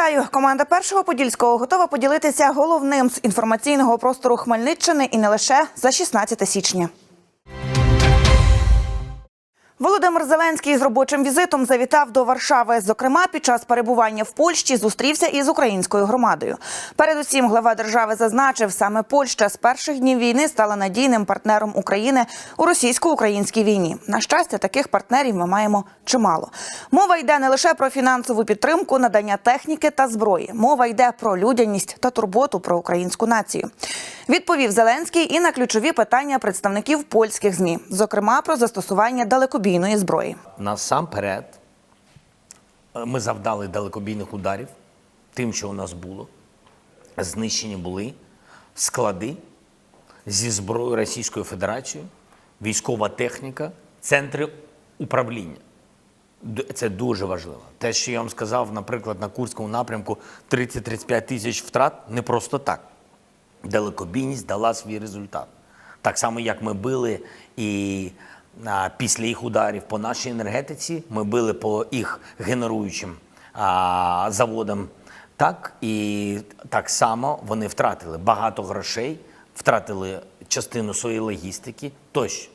Вітаю! Команда першого подільського готова поділитися головним з інформаційного простору Хмельниччини і не лише за 16 січня. Володимир Зеленський з робочим візитом завітав до Варшави. Зокрема, під час перебування в Польщі зустрівся із українською громадою. Передусім, глава держави зазначив, саме Польща з перших днів війни стала надійним партнером України у російсько-українській війні. На щастя, таких партнерів ми маємо чимало. Мова йде не лише про фінансову підтримку, надання техніки та зброї. Мова йде про людяність та турботу про українську націю. Відповів Зеленський і на ключові питання представників польських змі, зокрема про застосування далекобійної зброї. Насамперед, е, ми завдали далекобійних ударів тим, що у нас було. Знищені були склади зі зброєю Російської Федерації, військова техніка, центри управління. Це дуже важливо. Те, що я вам сказав, наприклад, на Курському напрямку 30-35 тисяч втрат не просто так. Далекобійність дала свій результат. Так само, як ми били і після їх ударів по нашій енергетиці, ми били по їх генеруючим заводам. Так і так само вони втратили багато грошей, втратили частину своєї логістики тощо.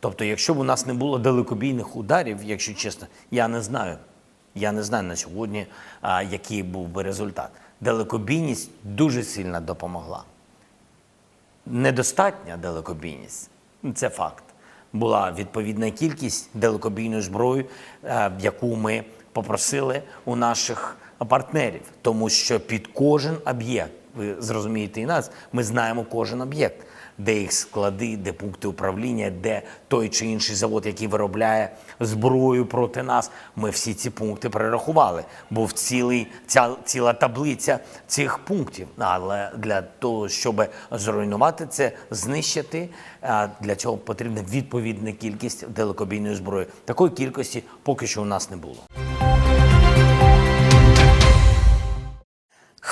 Тобто, якщо б у нас не було далекобійних ударів, якщо чесно, я не знаю. Я не знаю на сьогодні, а, який був би результат. Далекобійність дуже сильно допомогла. Недостатня далекобійність це факт. Була відповідна кількість далекобійної зброї, е, яку ми попросили у наших партнерів, тому що під кожен об'єкт, ви зрозумієте і нас, ми знаємо кожен об'єкт, де їх склади, де пункти управління, де той чи інший завод, який виробляє зброю проти нас. Ми всі ці пункти перерахували. Був цілий ця ціла таблиця цих пунктів. Але для того, щоб зруйнувати це, знищити, для цього потрібна відповідна кількість далекобійної зброї. Такої кількості поки що у нас не було.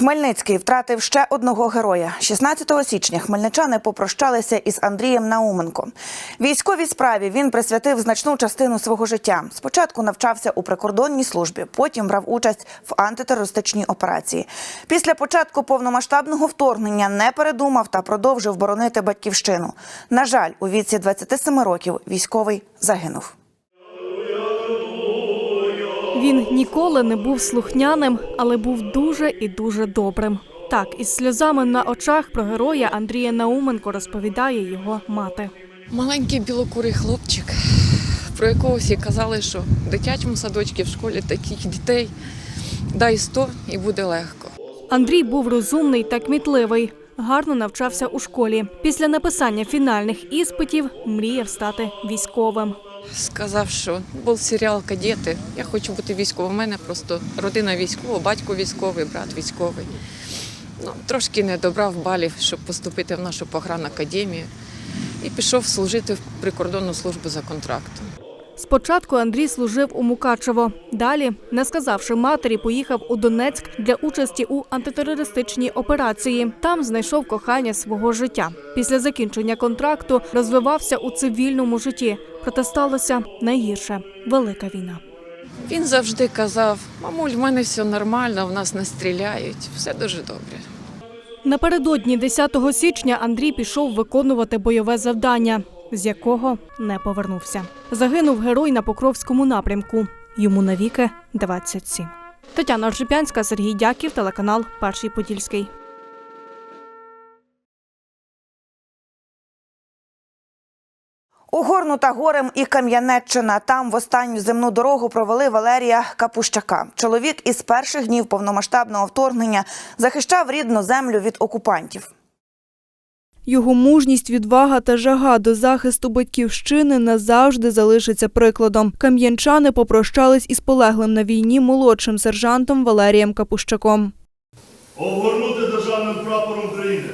Хмельницький втратив ще одного героя. 16 січня хмельничани попрощалися із Андрієм Науменко. Військовій справі він присвятив значну частину свого життя. Спочатку навчався у прикордонній службі, потім брав участь в антитерористичній операції. Після початку повномасштабного вторгнення не передумав та продовжив боронити батьківщину. На жаль, у віці 27 років військовий загинув. Він ніколи не був слухняним, але був дуже і дуже добрим. Так, із сльозами на очах про героя Андрія Науменко розповідає його мати. Маленький білокурий хлопчик, про якого всі казали, що в дитячому садочку в школі таких дітей дай 100 і буде легко. Андрій був розумний та кмітливий, гарно навчався у школі. Після написання фінальних іспитів мріяв стати військовим. Сказав, що був серіал Кадети. Я хочу бути військовим. У мене просто родина військова, батько військовий, брат військовий. Ну, трошки не добрав балів, щоб поступити в нашу погранакадемію. І пішов служити в прикордонну службу за контрактом. Спочатку Андрій служив у Мукачево. Далі, не сказавши матері, поїхав у Донецьк для участі у антитерористичній операції. Там знайшов кохання свого життя. Після закінчення контракту розвивався у цивільному житті. Проте сталося найгірше велика війна. Він завжди казав: мамуль, в мене все нормально, в нас не стріляють, все дуже добре. Напередодні 10 січня Андрій пішов виконувати бойове завдання, з якого не повернувся. Загинув герой на Покровському напрямку. Йому навіки 27. Тетяна Оржипянська, Сергій Дяків, телеканал Перший Подільський. Угорнута горем і Кам'янеччина. Там в останню земну дорогу провели Валерія Капущака. Чоловік із перших днів повномасштабного вторгнення захищав рідну землю від окупантів. Його мужність, відвага та жага до захисту батьківщини назавжди залишиться прикладом. Кам'янчани попрощались із полеглим на війні молодшим сержантом Валерієм Капущаком. Огорнути державним прапором України.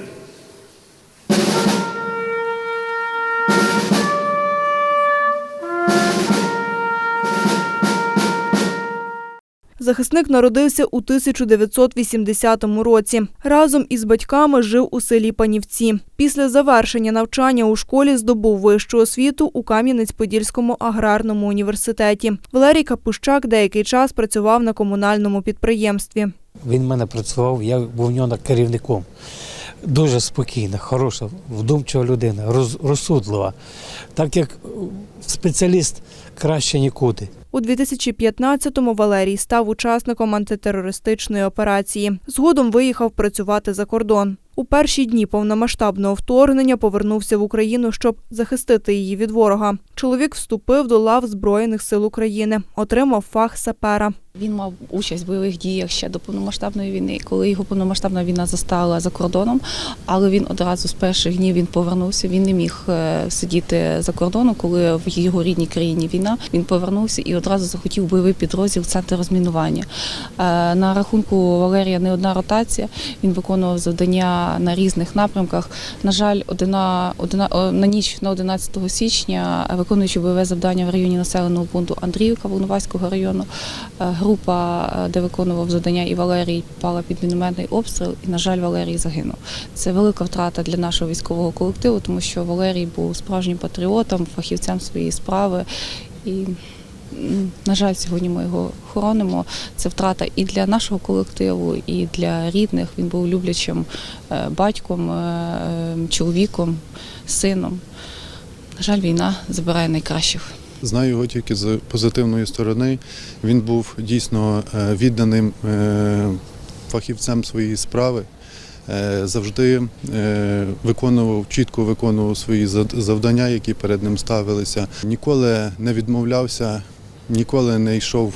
Захисник народився у 1980 році. Разом із батьками жив у селі Панівці. Після завершення навчання у школі здобув вищу освіту у Кам'янець-Подільському аграрному університеті. Валерій Капущак деякий час працював на комунальному підприємстві. Він в мене працював, я був в нього керівником. Дуже спокійна, хороша, вдумчива людина, розсудлива. Так як спеціаліст краще нікуди. У 2015-му Валерій став учасником антитерористичної операції. Згодом виїхав працювати за кордон. У перші дні повномасштабного вторгнення повернувся в Україну, щоб захистити її від ворога. Чоловік вступив до лав Збройних сил України, отримав фах сапера. Він мав участь в бойових діях ще до повномасштабної війни, коли його повномасштабна війна застала за кордоном. Але він одразу з перших днів він повернувся. Він не міг е, сидіти за кордоном, коли в його рідній країні війна. Він повернувся і одразу захотів бойовий підрозділ центр розмінування. Е, На рахунку Валерія не одна ротація. Він виконував завдання на різних напрямках. На жаль, одина, одина, о, на ніч на 11 січня, е, виконуючи бойове завдання в районі населеного пункту Андріївка Волноваського району. Група, е, де виконував завдання, і Валерій попала під мінометний обстріл. І, на жаль, Валерій загинув. Це велика втрата для нашого військового колективу, тому що Валерій був справжнім патріотом, фахівцем своєї справи. І, на жаль, сьогодні ми його хоронимо. Це втрата і для нашого колективу, і для рідних. Він був люблячим е, батьком, е, чоловіком, сином. На жаль, війна забирає найкращих. Знаю його тільки з позитивної сторони. Він був дійсно е, відданим е, фахівцем своєї справи. Е, Завжди виконував, чітко виконував свої завдання, які перед ним ставилися. Ніколи не відмовлявся, ніколи не йшов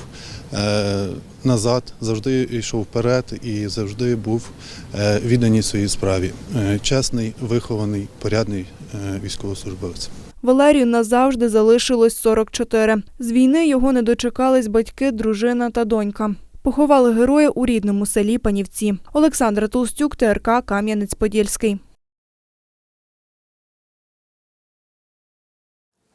назад, завжди йшов вперед і завжди був відданий своїй справі. Чесний, вихований, порядний військовослужбовець. Валерію назавжди залишилось 44. З війни його не дочекались батьки, дружина та донька. Поховали героя у рідному селі Панівці. Олександра Толстюк, ТРК Кам'янець-Подільський.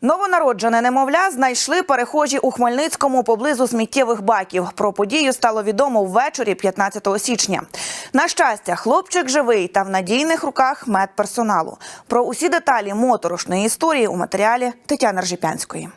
Новонароджене немовля знайшли перехожі у Хмельницькому поблизу сміттєвих баків. Про подію стало відомо ввечері 15 січня. На щастя, хлопчик живий та в надійних руках медперсоналу. Про усі деталі моторошної історії у матеріалі Тетяни Ржипянської.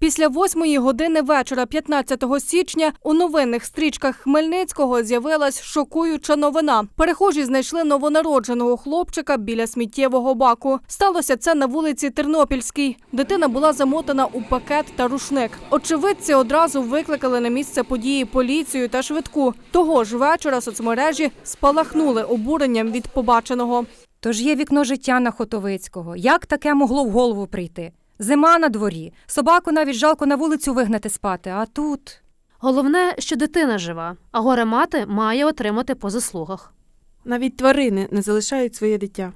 Після восьмої години вечора, 15 січня, у новинних стрічках Хмельницького з'явилась шокуюча новина. Перехожі знайшли новонародженого хлопчика біля сміттєвого баку. Сталося це на вулиці Тернопільській. Дитина була замотана у пакет та рушник. Очевидці одразу викликали на місце події поліцію та швидку. Того ж вечора соцмережі спалахнули обуренням від побаченого. Тож є вікно життя на Хотовицького. Як таке могло в голову прийти? Зима на дворі. Собаку навіть жалко на вулицю вигнати спати, а тут. Головне, що дитина жива, а горе мати має отримати по заслугах. Навіть тварини не залишають своє дитя.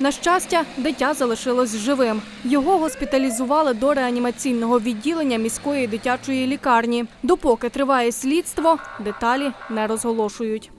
На щастя, дитя залишилось живим. Його госпіталізували до реанімаційного відділення міської дитячої лікарні. Допоки триває слідство, деталі не розголошують.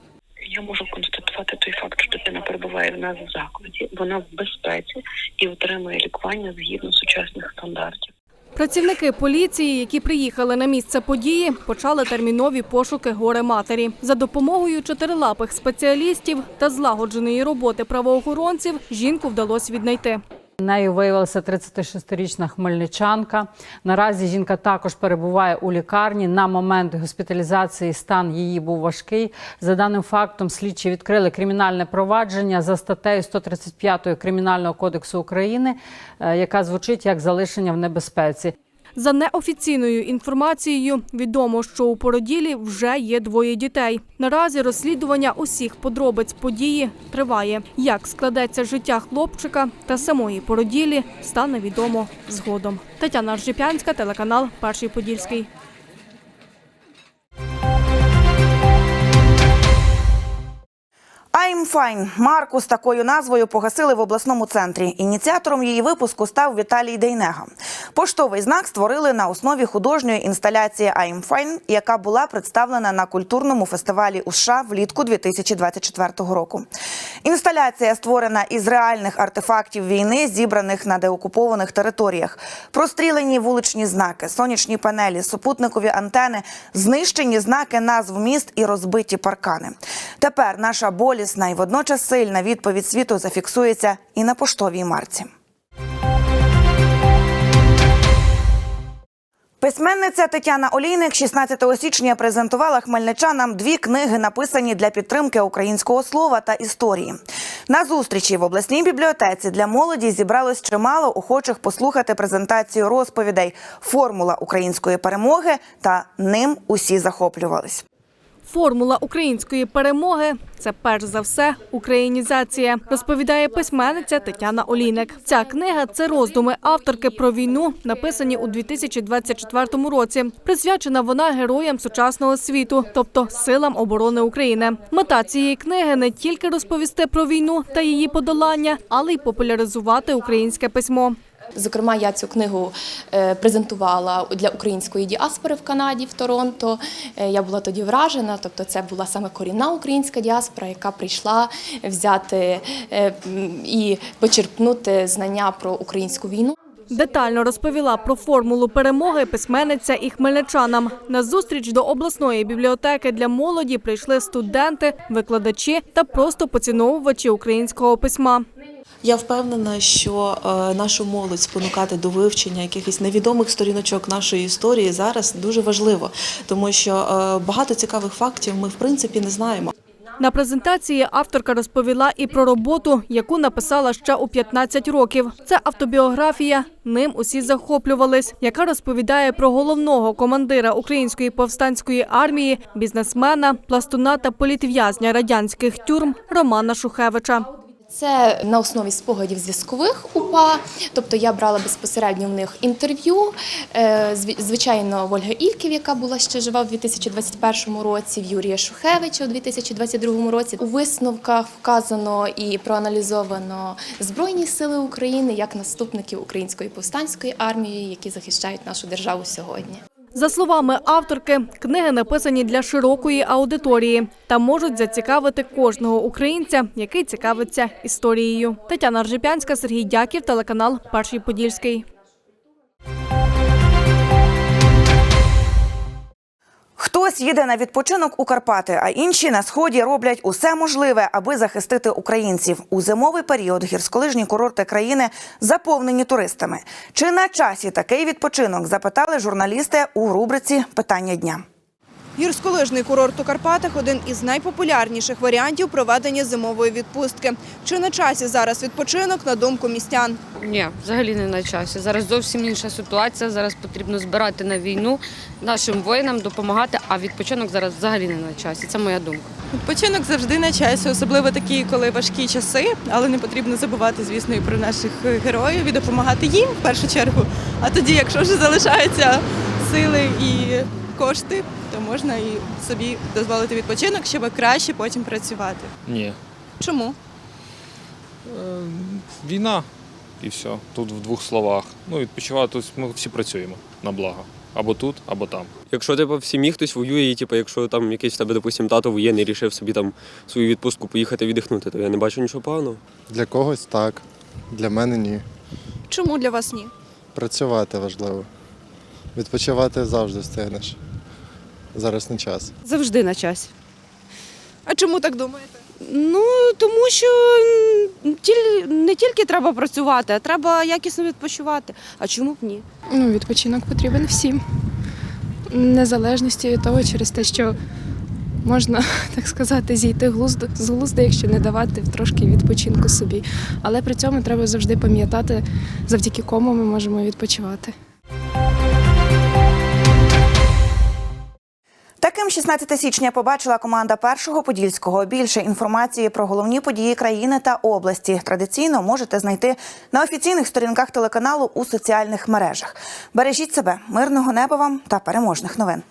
Я можу констатувати той факт, що дитина перебуває в нас в закладі, вона в безпеці і отримує лікування згідно сучасних стандартів. Працівники поліції, які приїхали на місце події, почали термінові пошуки горе матері. За допомогою чотирилапих спеціалістів та злагодженої роботи правоохоронців жінку вдалося віднайти. Нею виявилася 36-річна хмельничанка. Наразі жінка також перебуває у лікарні. На момент госпіталізації стан її був важкий. За даним фактом, слідчі відкрили кримінальне провадження за статтею 135 Кримінального кодексу України, е, яка звучить як залишення в небезпеці. За неофіційною інформацією, відомо, що у породілі вже є двоє дітей. Наразі розслідування усіх подробиць події триває. Як складеться життя хлопчика та самої породілі, стане відомо згодом. Тетяна Ржипянська, телеканал Перший Подільський. I'm fine. Марку з такою назвою погасили в обласному центрі. Ініціатором її випуску став Віталій Дейнега. Поштовий знак створили на основі художньої інсталяції I'm fine, яка була представлена на культурному фестивалі у США влітку 2024 року. Інсталяція створена із реальних артефактів війни, зібраних на деокупованих територіях. Прострілені вуличні знаки, сонячні панелі, супутникові антени, знищені знаки назв міст і розбиті паркани. Тепер наша болісна і водночас сильна відповідь світу зафіксується і на поштовій марці. Письменниця Тетяна Олійник 16 січня презентувала хмельничанам дві книги, написані для підтримки українського слова та історії. На зустрічі в обласній бібліотеці для молоді зібралось чимало охочих послухати презентацію розповідей Формула української перемоги та ним усі захоплювались. Формула української перемоги це перш за все українізація, розповідає письменниця Тетяна Олійник. Ця книга це роздуми авторки про війну, написані у 2024 році. Присвячена вона героям сучасного світу, тобто силам оборони України. Мета цієї книги не тільки розповісти про війну та її подолання, але й популяризувати українське письмо. Зокрема, я цю книгу е, презентувала для української діаспори в Канаді, в Торонто. Е, Я була тоді вражена, тобто це була саме корінна українська діаспора, яка прийшла взяти е, і почерпнути знання про українську війну. Детально розповіла про формулу перемоги письменниця і хмельничанам. На зустріч до обласної бібліотеки для молоді прийшли студенти, викладачі та просто поціновувачі українського письма. Я впевнена, що е, нашу молодь спонукати до вивчення якихось невідомих сторіночок нашої історії зараз дуже важливо, тому що е, багато цікавих фактів ми в принципі не знаємо. На презентації авторка розповіла і про роботу, яку написала ще у 15 років. Це автобіографія. Ним усі захоплювались, яка розповідає про головного командира української повстанської армії, бізнесмена, пластуна та політв'язня радянських тюрм Романа Шухевича. Це на основі спогадів зв'язкових УПА, тобто я брала безпосередньо в них інтерв'ю. Е, Звичайно, в Ільків, яка була ще жива в 2021 році, в Юрія Шухевича у 2022 році. У висновках вказано і проаналізовано Збройні сили України як наступників української повстанської армії, які захищають нашу державу сьогодні. За словами авторки, книги написані для широкої аудиторії та можуть зацікавити кожного українця, який цікавиться історією. Тетяна Ржепянська, Сергій Дяків, телеканал Перший Подільський. Хтось їде на відпочинок у Карпати, а інші на сході роблять усе можливе, аби захистити українців. У зимовий період гірськолижні курорти країни заповнені туристами. Чи на часі такий відпочинок? Запитали журналісти у рубриці Питання дня. Гірськолижний курорт у Карпатах один із найпопулярніших варіантів проведення зимової відпустки. Чи на часі зараз відпочинок на думку містян? Ні, взагалі не на часі. Зараз зовсім інша ситуація. Зараз потрібно збирати на війну нашим воїнам, допомагати, а відпочинок зараз взагалі не на часі. Це моя думка. Відпочинок завжди на часі, особливо такі, коли важкі часи, але не потрібно забувати, звісно, і про наших героїв і допомагати їм в першу чергу. А тоді, якщо вже залишаються сили і кошти, можна і собі дозволити відпочинок, щоб краще потім працювати. Ні. Чому? Е, Війна і все. Тут в двох словах. Ну, відпочивати тут ми всі працюємо на благо. Або тут, або там. Якщо типу, в сім'ї хтось воює, і типу, якщо там якийсь в тебе, допустим, тато воєнний рішив собі там свою відпустку поїхати віддихнути, то я не бачу нічого поганого. Для когось так, для мене ні. Чому для вас ні? Працювати важливо. Відпочивати завжди встигнеш. Зараз не час. Завжди на часі. А чому так думаєте? Ну тому що не тільки треба працювати, а треба якісно відпочивати. А чому б ні? Ну, відпочинок потрібен всім. Незалежності від того, через те, що можна, так сказати, зійти глузду, з глузду, якщо не давати трошки відпочинку собі. Але при цьому треба завжди пам'ятати, завдяки кому ми можемо відпочивати. 16 січня побачила команда першого подільського. Більше інформації про головні події країни та області традиційно можете знайти на офіційних сторінках телеканалу у соціальних мережах. Бережіть себе, мирного неба вам та переможних новин.